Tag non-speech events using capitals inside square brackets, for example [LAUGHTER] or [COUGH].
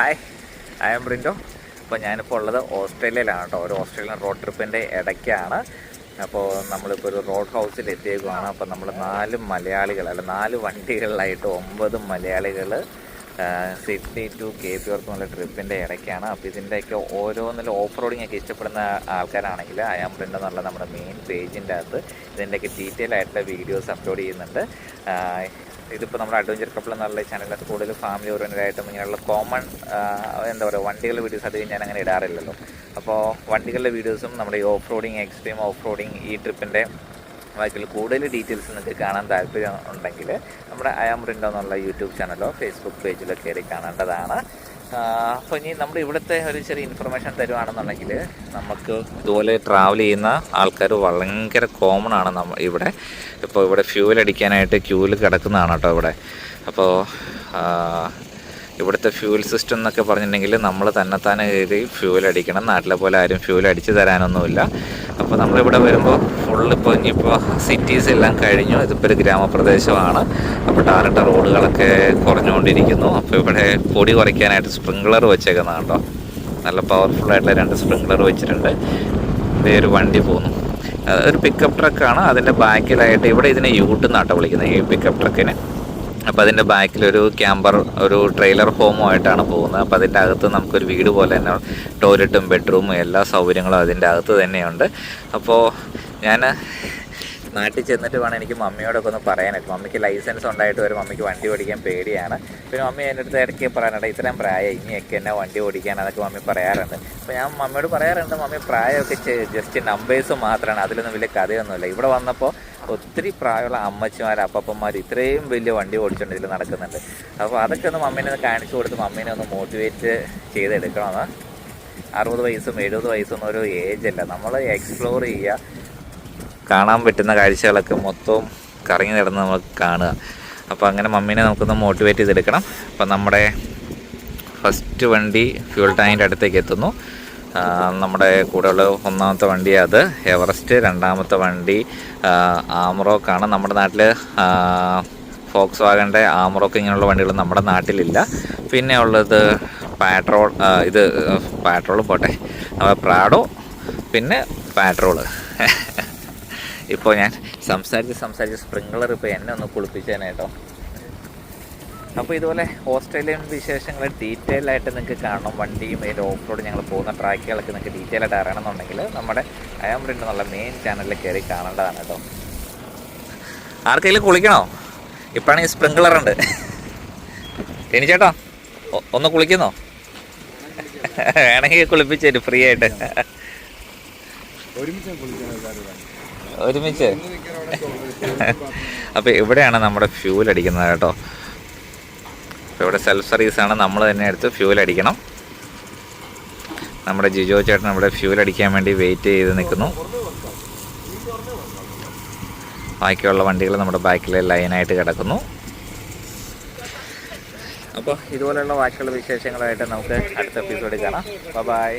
Hi I M Brindo അപ്പോൾ ഞാനിപ്പോൾ ഉള്ളത് ഓസ്ട്രേലിയയിലാണ് കേട്ടോ. ഒരു ഓസ്ട്രേലിയൻ റോഡ് ട്രിപ്പിന്റെ ഇടയ്ക്കാണ്. അപ്പോൾ നമ്മളിപ്പോൾ ഒരു റോഡ് ഹൗസിൽ എത്തിയേക്കുവാണ്. അപ്പോൾ നമ്മൾ നാല് മലയാളികൾ അല്ല നാല് വണ്ടികളിലായിട്ട് ഒമ്പത് മലയാളികൾ സിഡ്നി ടു കെ പി ഓർക്ക് എന്നുള്ള ട്രിപ്പിന്റെ ഇടയ്ക്കാണ്. അപ്പോൾ ഇതിന്റെയൊക്കെ ഓരോന്നിലും ഓഫ് റോഡിംഗ് ഒക്കെ ഇഷ്ടപ്പെടുന്ന ആൾക്കാരാണെങ്കിൽ അയാം ബ്രിൻഡ് എന്നുള്ള നമ്മുടെ മെയിൻ പേജിന്റെ അകത്ത് ഇതിന്റെയൊക്കെ ഡീറ്റെയിൽ ആയിട്ടുള്ള വീഡിയോസ് അപ്ലോഡ് ചെയ്യുന്നുണ്ട്. ഇതിപ്പോൾ നമ്മുടെ അഡ്വഞ്ചർ കപ്പിൾ എന്നുള്ള ചാനലിൽ കൂടുതൽ ഫാമിലി ഓറിയന്റഡ് ഇങ്ങനെയുള്ള കോമൺ എന്താ പറയുക വണ്ടികളുടെ വീഡിയോസ് അധികം ഞാൻ അങ്ങനെ ഇടാറില്ലല്ലോ. അപ്പോൾ വണ്ടികളുടെ വീഡിയോസും നമ്മുടെ ഈ off roading extreme off roading ഈ ട്രിപ്പിന്റെ ബാക്കിയുള്ള കൂടുതൽ ഡീറ്റെയിൽസ് നിങ്ങൾക്ക് കാണാൻ താല്പര്യം ഉണ്ടെങ്കിൽ നമ്മുടെ അയാം റിൻഡോ എന്നുള്ള യൂട്യൂബ് ചാനലോ ഫേസ്ബുക്ക് പേജിലോ കയറി കാണേണ്ടതാണ്. അപ്പോൾ ഇനി നമ്മൾ ഇവിടുത്തെ ഒരു ചെറിയ ഇൻഫർമേഷൻ തരുവാണെന്നുണ്ടെങ്കിൽ നമുക്ക് ഇതുപോലെ ട്രാവൽ ചെയ്യുന്ന ആൾക്കാർ ഭയങ്കര കോമൺ ആണ് നമ്മൾ ഇവിടെ. ഇപ്പോൾ ഇവിടെ ഫ്യൂവൽ അടിക്കാനായിട്ട് ക്യൂവിൽ കിടക്കുന്നതാണ് കേട്ടോ ഇവിടെ. അപ്പോൾ ഇവിടുത്തെ ഫ്യൂൽ സിസ്റ്റം എന്നൊക്കെ പറഞ്ഞിട്ടുണ്ടെങ്കിൽ നമ്മൾ തന്നെത്താനെ കയറി ഫ്യൂൽ അടിക്കണം. നാട്ടിലെ പോലെ ആരും ഫ്യൂൽ അടിച്ച് തരാനൊന്നുമില്ല. അപ്പോൾ നമ്മളിവിടെ വരുമ്പോൾ ഫുള്ള് ഇപ്പോൾ ഇനിയിപ്പോൾ സിറ്റീസ് എല്ലാം കഴിഞ്ഞു. ഇതിപ്പോൾ ഒരു ഗ്രാമപ്രദേശമാണ്. അപ്പോൾ ടാറിട്ട റോഡുകളൊക്കെ കുറഞ്ഞുകൊണ്ടിരിക്കുന്നു. അപ്പോൾ ഇവിടെ പൊടി കുറയ്ക്കാനായിട്ട് സ്പ്രിങ്ക്ലർ കേട്ടോ. നല്ല പവർഫുൾ ആയിട്ടുള്ള രണ്ട് സ്പ്രിങ്ക്ലർ വെച്ചിട്ടുണ്ട്. ഇതേ ഒരു വണ്ടി പോകുന്നു ഒരു പിക്കപ്പ് ട്രക്കാണ് അതിന്റെ ബാക്കിലായിട്ട് ഇവിടെ ഇതിനെ യൂട്ട് എന്നാട്ടോ വിളിക്കുന്നത് ഈ പിക്കപ്പ് ട്രക്കിനെ അപ്പോൾ അതിന്റെ ബാക്കിലൊരു ക്യാമ്പർ ഒരു ട്രെയിലർ ഹോമുമായിട്ടാണ് പോകുന്നത്. അപ്പോൾ അതിന്റെ അകത്ത് നമുക്കൊരു വീട് പോലെ തന്നെ ടോയ്ലറ്റും ബെഡ്റൂമും എല്ലാ സൗകര്യങ്ങളും അതിന്റെ അകത്ത് തന്നെയുണ്ട്. അപ്പോൾ ഞാൻ നാട്ടിൽ ചെന്നിട്ട് വേണം എനിക്ക് മമ്മിയോടൊക്കെ ഒന്ന് പറയാനായിട്ട്. മമ്മിക്ക് ലൈസൻസ് ഉണ്ടായിട്ട് വരും മമ്മിക്ക് വണ്ടി ഓടിക്കാൻ പേടിയാണ്. പിന്നെ മമ്മി എന്റെ അടുത്ത് ഇടയ്ക്ക് പറയാനുണ്ട് ഇത്രയും പ്രായം ഇനിയൊക്കെ എന്നെ വണ്ടി ഓടിക്കാൻ? അതൊക്കെ മമ്മി പറയാറുണ്ട്. അപ്പോൾ ഞാൻ മമ്മിയോട് പറയാറുണ്ട് മമ്മി പ്രായമൊക്കെ ജസ്റ്റ് നമ്പേഴ്സ് മാത്രമാണ് അതിലൊന്നും വലിയ കഥയൊന്നുമില്ല. ഇവിടെ വന്നപ്പോൾ ഒത്തിരി പ്രായമുള്ള അമ്മച്ചിമാർ അപ്പപ്പന്മാർ ഇത്രയും വലിയ വണ്ടി ഓടിച്ചുകൊണ്ട് ഇതിൽ നടക്കുന്നുണ്ട്. അപ്പോൾ അതൊക്കെ ഒന്ന് മമ്മീനെ ഒന്ന് കാണിച്ചു കൊടുത്ത് മമ്മീനെ ഒന്ന് മോട്ടിവേറ്റ് ചെയ്തെടുക്കണമെന്ന് അറുപത് വയസ്സും എഴുപത് വയസ്സൊന്നും ഒരു ഏജ് അല്ല. നമ്മൾ എക്സ്പ്ലോർ ചെയ്യുക കാണാൻ പറ്റുന്ന കാഴ്ചകളൊക്കെ മൊത്തവും കറങ്ങി നടന്ന് നമുക്ക് കാണുക. അപ്പോൾ അങ്ങനെ മമ്മീനെ നമുക്കൊന്ന് മോട്ടിവേറ്റ് ചെയ്തെടുക്കണം. അപ്പം നമ്മുടെ ഫസ്റ്റ് വണ്ടി ഫ്യൂൾ ടാങ്കിന്റെ അടുത്തേക്ക് എത്തുന്നു. നമ്മുടെ കൂടെയുള്ള ഒന്നാമത്തെ വണ്ടി അത്. എവറസ്റ്റ് രണ്ടാമത്തെ വണ്ടി ആമറോക്കാണ് നമ്മുടെ നാട്ടിൽ ഫോക്സ് വാഗന്റെ ആമറോക്ക് ഇങ്ങനെയുള്ള വണ്ടികൾ നമ്മുടെ നാട്ടിലില്ല. പിന്നെ ഉള്ളത് പാട്രോൾ ഇത് പാട്രോൾ പോട്ടെ. നമ്മുടെ പ്രാഡോ പിന്നെ പാട്രോൾ [LAUGHS] ഇപ്പോൾ ഞാൻ സംസാരിച്ച് സംസാരിച്ച് സ്പ്രിങ്ക്ലർ ഇപ്പോൾ എന്നെ ഒന്ന് കുളിപ്പിച്ചേനെ കേട്ടോ. അപ്പോൾ ഇതുപോലെ ഓസ്ട്രേലിയൻ വിശേഷങ്ങൾ ഡീറ്റെയിൽ ആയിട്ട് നിങ്ങൾക്ക് കാണണം. വണ്ടിയും അതിന്റെ ഓഫ് റോഡ് ഞങ്ങൾ പോകുന്ന ട്രാക്കുകളൊക്കെ നിങ്ങൾക്ക് ഡീറ്റെയിൽ ആയിട്ട് അറിയണമെന്നുണ്ടെങ്കിൽ നമ്മുടെ അയാമ്പ്രിന്റെ എന്നുള്ള മെയിൻ ചാനലിൽ കയറി കാണേണ്ടതാണ് കേട്ടോ. ആർക്കെങ്കിലും കുളിക്കണോ? ഇപ്പോഴാണെങ്കിൽ സ്പ്രിങ്ക്ലർ ഉണ്ട്. ഇനി ചേട്ടാ ഒന്ന് കുളിക്കുന്നോ? വേണമെങ്കിൽ കുളിപ്പിച്ചു ഫ്രീ ആയിട്ട്. ഒരുമിച്ച് എല്ലാവരും ഒരുമിച്ച്. അപ്പോൾ ഇവിടെയാണ് നമ്മുടെ ഫ്യൂൽ അടിക്കുന്നത് കേട്ടോ. അപ്പോൾ ഇവിടെ സെൽഫ് സർവീസാണ് നമ്മൾ തന്നെ എടുത്ത് ഫ്യൂൽ അടിക്കണം. നമ്മുടെ ജിജോ ചേട്ടൻ ഇവിടെ ഫ്യൂൽ അടിക്കാൻ വേണ്ടി വെയിറ്റ് ചെയ്ത് നിൽക്കുന്നു. ബാക്കിയുള്ള വണ്ടികൾ നമ്മുടെ ബാക്കിൽ ലൈനായിട്ട് കിടക്കുന്നു. അപ്പോൾ ഇതുപോലെയുള്ള ബാക്കിയുള്ള വിശേഷങ്ങളായിട്ട് നമുക്ക് അടുത്ത എപ്പിസോഡിൽ കാണാം. ബൈ